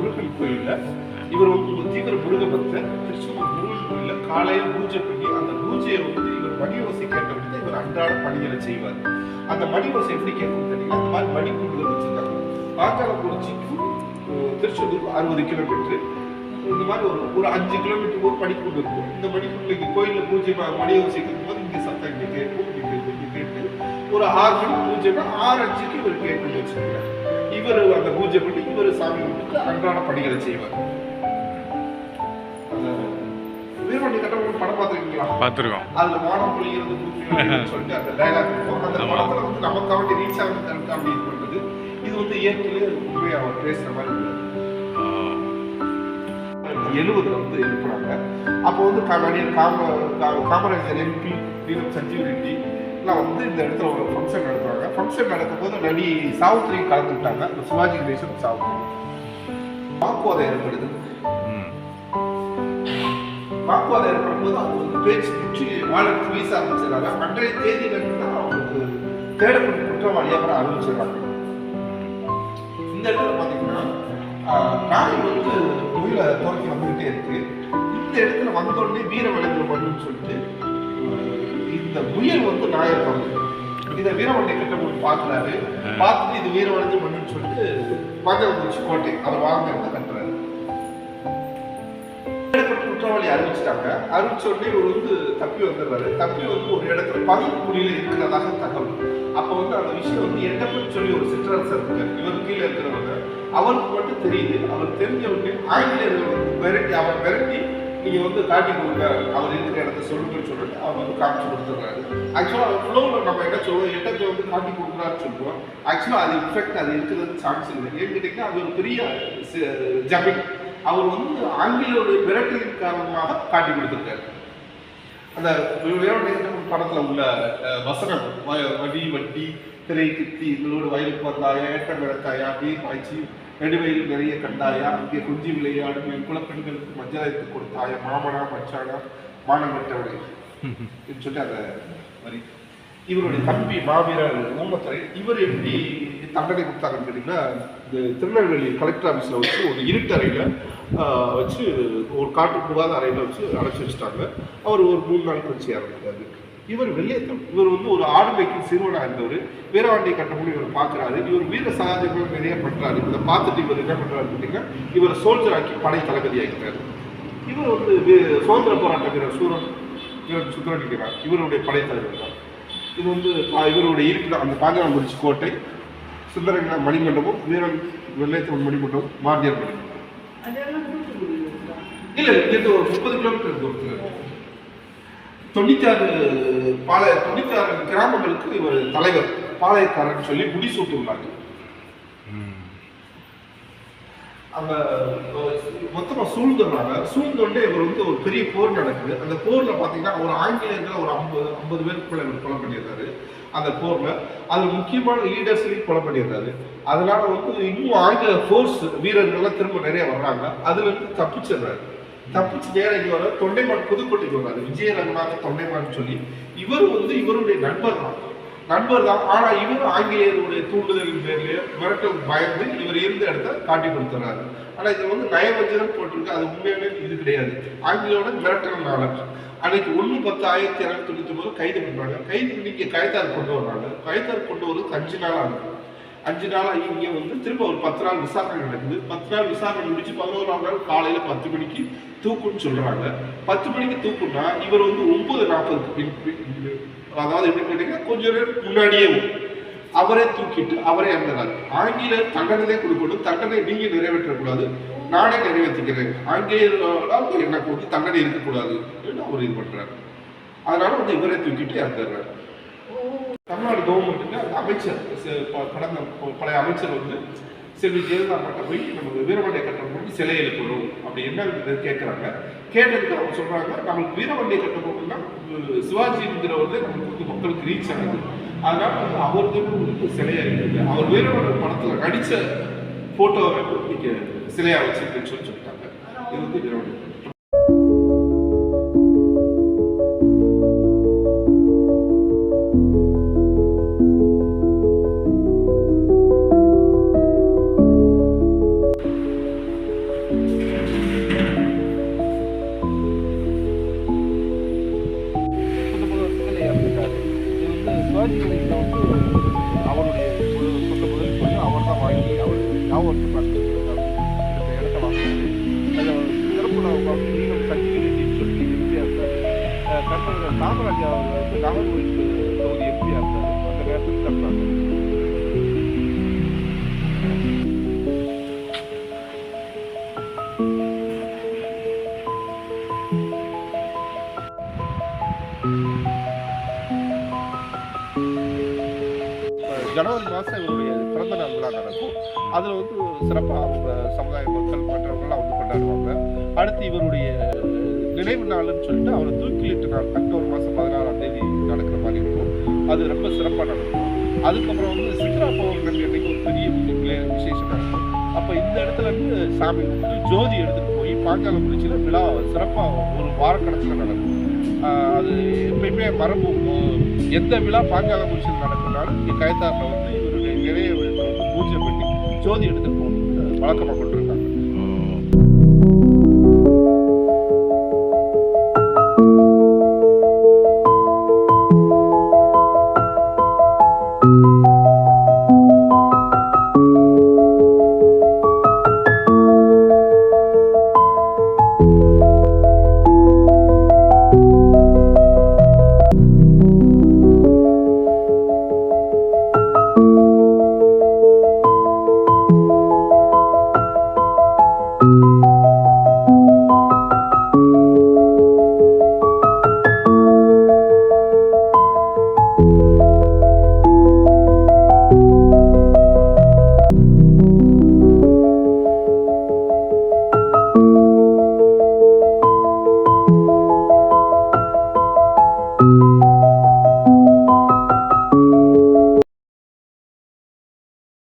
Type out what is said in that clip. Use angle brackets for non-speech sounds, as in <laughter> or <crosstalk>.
இவர் வந்து தீவிர முருக பக்தர் திருச்செந்தூர் முருகன் கோயில்ல காலையில் பூஜை பண்ணி அந்த பூஜையை வந்து இவர் மணி ஓசை கேட்டபடி இவர் அன்றாட பணிகளை செய்வார். அந்த மணி ஓசை எப்படி கேட்கும் தெரியல. அந்த மாதிரி மணி மணிக்கூண்டுகள் வச்சிருக்காங்க. பாஞ்சாலக்குறிச்சிக்கும் திருச்செந்தூர் அறுபது கிலோமீட்டர் இந்த மாதிரி ஒரு ஒரு அஞ்சு கிலோமீட்டர் ஒரு மணிக்கூண்டு இருக்கும். இந்த மணிக்கூண்டு இங்கே கோயிலில் பூஜை ம- மணி ஓசை கேட்கும்போது இங்கே சத்தம் இங்கே கேட்கும் இங்கே இங்கே கேட்டு ஒரு ஆறு மணி பூஜைனா ஆறு அஞ்சுக்கு இவர் கேட்கணும்னு வச்சுக்கோங்க. இவர் அந்த பூஜை பண்ணி கும்பிட்டு அன்றாட பணிகளை செய்வார் வீரமணி கட்டபொம்மன் படம் பார்த்துருக்கீங்களா? பார்த்துருக்கோம். அதுல வானம் <laughs> சொல்லிட்டு அந்த டைலாக் இருக்கும் அந்த ஆமா. படத்துல வந்து நமக்காக ரீச் ஆகுது தனக்கு அப்படி இது பண்றது. இது வந்து இயற்கையிலே உண்மையை அவர் பேசுற மாதிரி எழுபதுல வந்து எழுப்புறாங்க அப்போ வந்து நடிகர் காம காமராஜர் எம்பி சஞ்சீவ் ரெட்டி எல்லாம் வந்து இந்த இடத்துல ஒரு ஃபங்க்ஷன் நடத்துவாங்க ஃபங்க்ஷன் நடக்கும்போது நடி சாவுத்திரி கலந்துக்கிட்டாங்க. அந்த சிவாஜி கணேசன் சாவுத்திரி. வாக்குவாதம் ஏற்படுது. வாக்குவாதம் ஏற்படும் போது அவங்க வந்து பேச்சு பிடிச்சி வாழத்து வீச ஆரம்பிச்சிடறாங்க. அன்றைய தேதியில இருந்து தான் அவங்களுக்கு தேடப்பட்ட குற்றவாளியாக ஆரம்பிச்சிடறாங்க இந்த இடத்துல பார்த்தீங்கன்னா நாய் வந்து உயிரை துரத்தி வந்துகிட்டே இருக்கு. இந்த இடத்துல வந்தோடனே வீர விளைஞ்ச மண்ணுன்னு சொல்லிட்டு இந்த முயல் வந்து நாயை துரத்து இதை வீரவண்டை கட்டபொம்மன் பார்க்குறாரு. பார்த்துட்டு இது வீர விளைஞ்ச மண்ணுன்னு சொல்லிட்டு மஞ்சள் கோட்டை அவர் வாழ்ந்த இடத்த கட்டுறாரு. குற்றவாளி அறிவிச்சிட்டாங்க. அறிவிச்ச உடனே இவர் வந்து தப்பி வந்துடுறாரு. தப்பி வந்து ஒரு இடத்துல பதுங்கு குடியில இருக்கிறதாக தகவல். அப்ப வந்து அந்த விஷயம் வந்து எட்டப்பன்னு சொல்லி ஒரு சிற்றரசர் இருக்காரு. இவர் கீழே இருக்கிறவங்க. அவருக்கு மட்டும் தெரியுது. அவர் தெரிஞ்ச உடனே ஆங்கிலேயர்கள் வந்து மிரட்டி அவர் மிரட்டி நீங்கள் வந்து காட்டி கொடுங்க. அவர் இருக்கிற இடத்த சொல்லுங்கன்னு சொல்லிட்டு அவர் வந்து காமிச்சு கொடுத்துட்றாரு. ஆக்சுவலாக ஃப்ளோவில் நம்ம என்ன சொல்லுவோம் எட்டத்தை வந்து காட்டி கொடுக்குறாருன்னு சொல்லுவோம் ஆக்சுவலா அது இன்ஃபெக்ட் அது இருக்கிறது சான்ஸ் இல்லை. ஏன்னு கேட்டிங்கன்னா அது ஒரு பெரிய ஜபிங் அவர் வந்து ஆங்கிலேயோட மிரட்டலின் காரணமாக காட்டி கொடுத்துருக்காரு. அந்த வேறொரு படத்துல உள்ள வசனம்? வ- வடி வட்டி திரை கித்தி இதோட வயலுக்கு வந்தாயா? ஏற்றம் விளக்காயா நீர் பாய்ச்சி நெடுவையில் நிறைய கண்டாயா? இங்கே குஞ்சி விளையாடும். என் குலப்பெண்களுக்கு மஞ்சள் கொடுத்தாய கொடுத்தாயா மாமனா மச்சானா மானம் பெற்றவளை அப்படின்னு சொல்லி அந்த வரி. இவருடைய தம்பி மாவீரர் ஊமத்துறை இவர் எப்படி தண்டனை கொடுத்தாங்கன்னு கேட்டிங்கன்னா இந்த திருநெல்வேலி கலெக்டர் ஆஃபீஸில் வச்சு ஒரு இருட்டறையில் வச்சு ஒரு காட்டு புகாத அறையில் வச்சு அடைச்சி வச்சுட்டாங்க. அவர் ஒரு மூணு நாள் கழிச்சு இறந்துட்டாரு. இவர் வெள்ளையத்தம் இவர் வந்து ஒரு ஆடு சிறுவனாக இருந்தவர். வீரவாண்டியை கட்டமுன்னு இவர் பார்க்குறாரு. இவர் வீர சகாஜங்கள் நிறைய பண்ணுறாரு இதை பார்த்துட்டு இவர் என்ன பண்ணுறாரு பார்த்தீங்கன்னா இவர் சோல்ஜர் ஆக்கி படை தளபதி இவர் வந்து சுதந்திர போராட்ட வீரர் சூரன் இவர் சுந்தரலிங்கிறார் இவருடைய படை தலைவர் தான். இது வந்து இவருடைய இருப்பிடம் அந்த பாஞ்சாலங்குறிச்சி கோட்டை சுந்தரங்க மணிமண்டபம் வீரன் வெள்ளையத்தவன் மணிமண்டபம் மார்டியர் மணிமண்டபம். இல்ல இங்கிருந்து ஒரு முப்பது கிலோமீட்டர் தூரத்தில். தொண்ணூத்தாறு பாளைய தொண்ணூத்தாறு கிராமங்களுக்கு இவர் தலைவர் பாளையக்காரன் சொல்லி முடிசூட்டு உள்ளாங்க அந்த மொத்தமாக சூழ்ந்துடுறாங்க சூழ்ந்தோடனே இவர் வந்து ஒரு பெரிய போர் நடக்குது. அந்த போரில் பார்த்தீங்கன்னா ஒரு ஆங்கிலேயர்கள் ஒரு ஐம்பது ஐம்பது பேருக்குள்ள இவர் கொலை பண்ணிடுறாரு அந்த போரில். அது முக்கியமான லீடர்ஸ்லையும் கொலை பண்ணிடுறாரு அதனால வந்து இன்னும் ஆங்கில ஃபோர்ஸ் வீரர்கள்லாம் திரும்ப நிறைய வர்றாங்க. அதுலேருந்து தப்பிச்சிடுறாரு. தப்பிச்சு நேரம் வர தொண்டைமான் புதுக்கோட்டைக்கு வர்றாரு விஜய ரங்கநாத தொண்டைமான் சொல்லி இவர் வந்து இவருடைய நண்பர் தான். நண்பர் தான். ஆனா இவர் ஆங்கிலேயருடைய தூண்டுதலின் பேர்லயே மிரட்டல் பயந்து இவர் இருந்த இடத்த காட்டி கொடுத்துறாரு ஆனா இது வந்து நயவஞ்சனம் போட்டிருக்கு. அது உண்மையாவே இது கிடையாது. ஆங்கிலேயோட மிரட்டல்னால அன்னைக்கு ஒன்று பத்து ஆயிரத்தி இரநூத்தி தொண்ணூத்தி ஒன்பது கைது பண்றாங்க. கைது பண்ணி கைத்தார் கயத்தார் கொண்டு வர்றாங்க. கயத்தார் கொண்டு வர்றது அஞ்சு நாள் ஆகுது அஞ்சு நாள் ஆகி இங்கே வந்து திரும்ப ஒரு பத்து நாள் விசாரணை நடக்குது பத்து நாள் விசாரணை முடிச்சு பதினோராம் நாள் காலையில பத்து மணிக்கு தூக்குன்னு சொல்றாங்க. பத்து மணிக்கு தூக்குன்னா இவர் வந்து ஒன்பது நாற்பதுக்கு அதாவது என்ன கேட்டீங்கன்னா கொஞ்ச நேரம் முன்னாடியே அவரே தூக்கிட்டு அவரே இறந்துறாரு. ஆங்கிலேயர் தண்டனை கொடுக்கணும். தண்டனை நீங்க நிறைவேற்றக்கூடாது. நானே நிறைவேற்றிக்கிறேன். ஆங்கிலேயர்களால் எனக்கு வந்து தண்டனை இருக்கக்கூடாது அப்படின்னு அவர் இது பண்றாரு. அதனால வந்து இவரே தூக்கிட்டு இறந்துடுறாரு தமிழ்நாடு கவர்மெண்ட்டுக்கு அந்த அமைச்சர் கடந்த பழைய அமைச்சர் வந்து செல்வி ஜெயலலிதா மட்டும் போய் நமக்கு வீரவண்டிய கட்டம் பண்ணி சிலை எழுப்பணும் அப்படி என்ன கேட்குறாங்க. கேட்டதுக்கு அவங்க சொல்கிறாங்க நம்மளுக்கு வீரவண்டிய கட்டம் சிவாஜிங்கிற வந்து நமக்கு வந்து மக்களுக்கு ரீச் ஆகுது. அதனால வந்து அவருக்கு வந்து சிலையாக இருக்குது. அவர் வீரவண்டிய படத்தில் நடித்த ஃபோட்டோவை நீங்க சிலையாக வச்சிருக்குன்னு சொல்லி சொல்லிட்டாங்க. இது வந்து காமராஜா அவர் வந்து நாகர்கோவில் தொகுதி எம்பியாக இருந்தார். அந்த நேரத்தில் தப்பினாங்க ஜனவரி மாதம் இவருடைய பிறந்த நாள் விழா நடக்கும். அதில் வந்து சிறப்பாக சமுதாய மக்கள் மற்றவர்கள்லாம் வந்து கொண்டாடுவாங்க. அடுத்து இவருடைய நினைவு நாள்னு சொல்லிட்டு அவரை தூக்கிலிட்டு நாள் அக்டோபர் மாதம் பதினாறாம் தேதி நடக்கிற மாதிரி இருக்கும். அது ரொம்ப சிறப்பாக நடக்கும். அதுக்கப்புறம் வந்து சித்ரா பௌர்ணமி அன்னைக்கு ஒரு பெரிய வி- விசேஷம் நடக்கும். அப்போ இந்த இடத்துல இருந்து சாமி வந்து ஜோதி எடுத்துகிட்டு போய் பாஞ்சாலம் பாஞ்சாலங்குறிச்சியில் விழா சிறப்பாக ஒரு வாரக்கணக்கில் நடக்கும். அது எப்பயுமே மரபு எந்த விழா பாஞ்சாலங்குறிச்சியில் நடக்கும்னாலும் இங்கே கயத்தாரில் வந்து இவருடைய நிறைய வந்து பூஜை பண்ணி ஜோதி எடுத்துகிட்டு போகணும் வழக்கமாக கொண்டு